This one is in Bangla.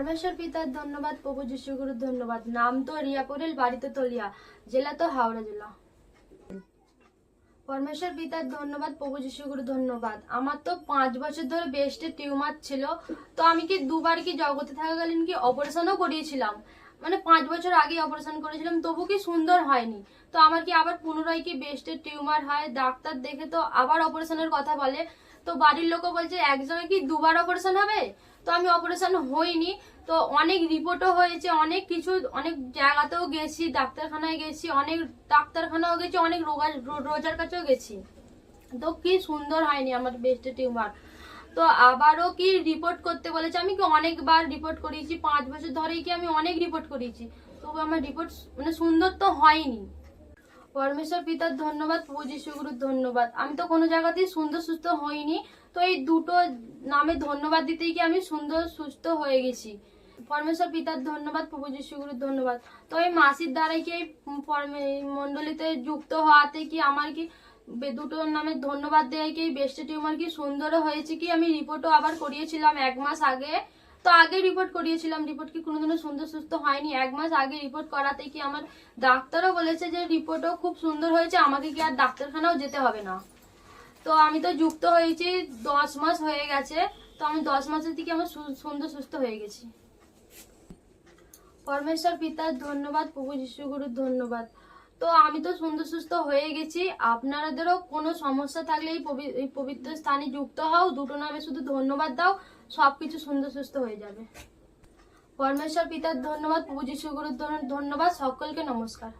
পরমেশ্বর পিতার ধন্যবাদ, প্রভু যিশুগুরুর ধন্যবাদ। নাম তো রিয়া পরেল বাড়িতে তলিয়া জেলা তো হাওড়া জেলা। পরমেশ্বর পিতার ধন্যবাদ, প্রভু যিশুগুরু ধন্যবাদ। আমার তো পাঁচ বছর ধরে বেস্টে টিউমার ছিল, তো আমি কি দুবার কি জগতে থাকাকালীন কি অপারেশনও করিয়েছিলাম? মানে পাঁচ বছর আগে অপারেশন করেছিলাম, তবু কি সুন্দর হয়নি। তো আমার কি আবার পুনরায় কি বেস্টের টিউমার হয়? ডাক্তার দেখে তো আবার অপারেশনের কথা বলে তো বাড়ির লোকও বলছে, একজনে কি দুবার অপারেশন হবে? তো আমি অপারেশন হইনি। তো অনেক রিপোর্টও হয়েছে, অনেক কিছু, অনেক জায়গাতেও গেছি, ডাক্তারখানায় গেছি, অনেক ডাক্তারখানাও গেছি, অনেক রোগা রোজার কাছেও গেছি। তো কি সুন্দর হয়নি আমার বেস্টে টিউমার তো আবারও কি রিপোর্ট করতে বলেছে? আমি কি অনেকবার রিপোর্ট করিয়েছি, পাঁচ বছর ধরেই কি আমি অনেক রিপোর্ট করিয়েছি? তবু আমার রিপোর্ট মানে সুন্দর তো হয়নি। পরমেশ্বর পিতার ধন্যবাদ, প্রভু যিশুগুরুর ধন্যবাদ। আমি তো কোনো জায়গাতেই সুন্দর, সুস্থ হইনি। তো এই দুটো নামে ধন্যবাদ দিতেই কি আমি সুন্দর, সুস্থ হয়ে গেছি। পরমেশ্বর পিতার ধন্যবাদ, প্রভু যিশুগুরুর ধন্যবাদ। তো এই মাসির দ্বারাই কি এই মণ্ডলীতে যুক্ত হওয়াতে কি আমার কি বে- দুটো নামে ধন্যবাদ দেয় কি বেস্ট টিউমার কি সুন্দরও হয়েছে কি? আমি রিপোর্টও আবার করিয়েছিলাম এক মাস আগে। তো আগে রিপোর্ট করিয়েছিলাম। রিপোর্ট কি কোনোদিনও সুন্দর সুস্থ হয়নি। এক মাস আগে রিপোর্ট করাতে কি আমার ডাক্তারও বলেছে যে রিপোর্টও খুব সুন্দর হয়েছে, আমাকে কি আর ডাক্তারখানাও যেতে হবে না। তো আমি তো যুক্ত হয়েছি, দশ মাস হয়ে গেছে। তো আমি দশ মাসের থেকে আমার সুন্দর সুস্থ হয়ে গেছি। পরমেশ্বর পিতার ধন্যবাদ, প্রভু যিশুগুরুর ধন্যবাদ। তো আমি তো সুন্দর সুস্থ হয়ে গেছি। আপনাদেরও কোনো সমস্যা থাকলে এই পবিত্র স্থানে যুক্ত হও। দুটো নামে শুধু ধন্যবাদ দাও সব কিছু সুন্দর সুস্থ হয়ে যাবে। পরমেশ্বর পিতার ধন্যবাদ প্রভু যিশুগুরুর ধন্যবাদ, সকলকে নমস্কার।